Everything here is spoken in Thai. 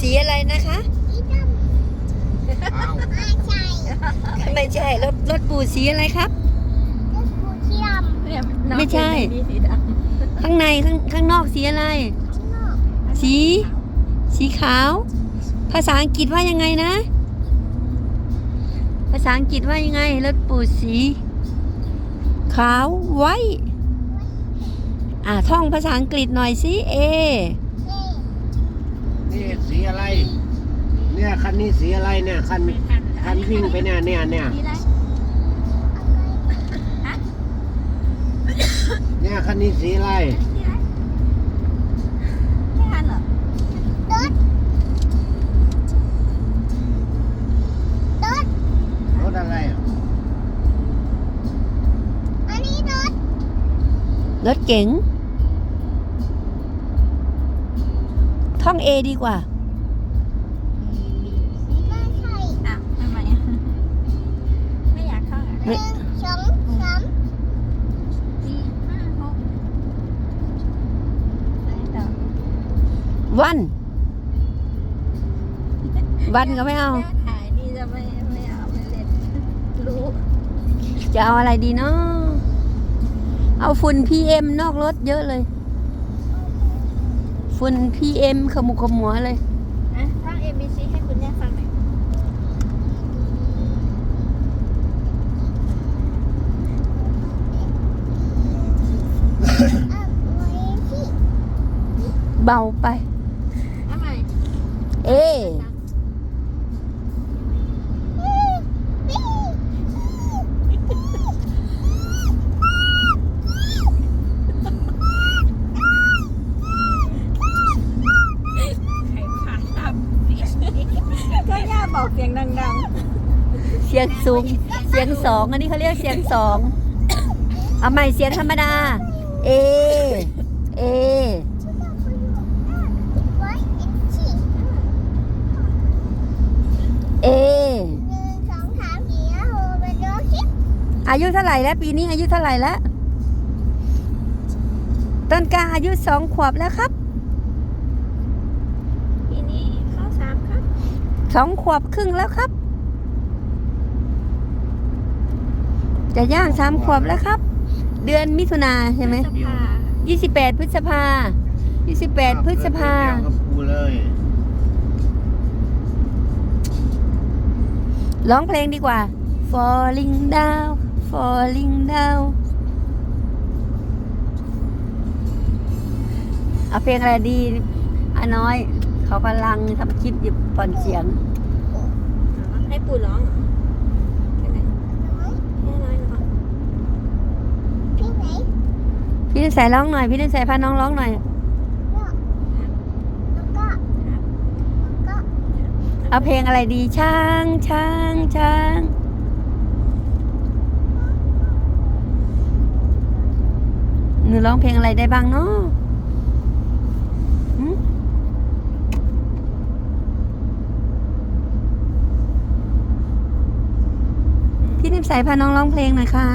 สีอะไรนะคะอ้าวไม่ใช่รถรถปูสีอะไรครับรถปูสีดำไม่ใช่ ข้างในข้างข้างนอกสีอะไร สี สีขาว ภาษาอังกฤษว่ายังไงนะ ภาษาอังกฤษว่ายังไงรถปูสี ขาวไว้ อ่าท่องภาษาอังกฤษหน่อยสิเอ นี่สีอะไร เนี่ยคันนี้สีอะไรเนี่ยคันคันวิ่งไปเนี่ยเนี่ยเนี่ยสีอะไรเนี่ยคันนี้สีอะไรสีอะไรไม่ทันเหรอรถรถรถอะไรอะอันนี้รถรถเก๋ง ท่องเอดีกว่าไม่ใช่อะทำไมอะไม่อยากเข้าอะหนึ่งสองสามสี่ห้าหกไปต่อวัน วันก็ไม่เอาถ่ายนี่จะไม่ไม่เอาไม่เล่นรู้จะเอาอะไรดีเนาะเอาฝุ่น PM นอกรถเยอะเลย ฝุ่น PM ขมุกขมัวเลยอะท่อง A B C ให้คุณแม่ฟังหน่อยเอาไว้ที่เบาไปทำไมเอใคร ดังเสียงสูง เสียงสองอันนี้เขาเรียกเสียงสอง เอาใหม่เสียงธรรมดา เอ เอ เอ อามสี่ห้าหกเจ็ดแปดเก้าสิบอายุเท่าไหร่แล้วปีนี้อายุเท่าไหร่แล้ว ต้นกล้าอายุสองขวบแล้วครับ ๆปีนี้เข้าสามครับ สองขวบครึ่งแล้วครับ จะย่างสามขวบแล้วครับ เดือนมิถุนาใช่ไหมพฤษภายี่สิบแปดพฤษภายี่สิบแปดพฤษภาเดียวกับกูเลยร้องเพลงดีกว่า falling down falling down เอาเพลงอะไรดีอาน้อย เขากำลังทำคลิปอยู่ผ่อนเสียง ให้ปู่ร้องเหรอแค่ไหนแค่น้อยเนาะที่ไหนพี่นิสัยร้องหน่อย พี่นิสัยพาน้องร้องหน่อยแล้วก็แล้วก็เอาเพลงอะไรดีช้างช้างช้างหนูร้องเพลงอะไรได้บ้างเนาะ พี่นิสัยพาน้องร้องเพลงหน่อยค่ะ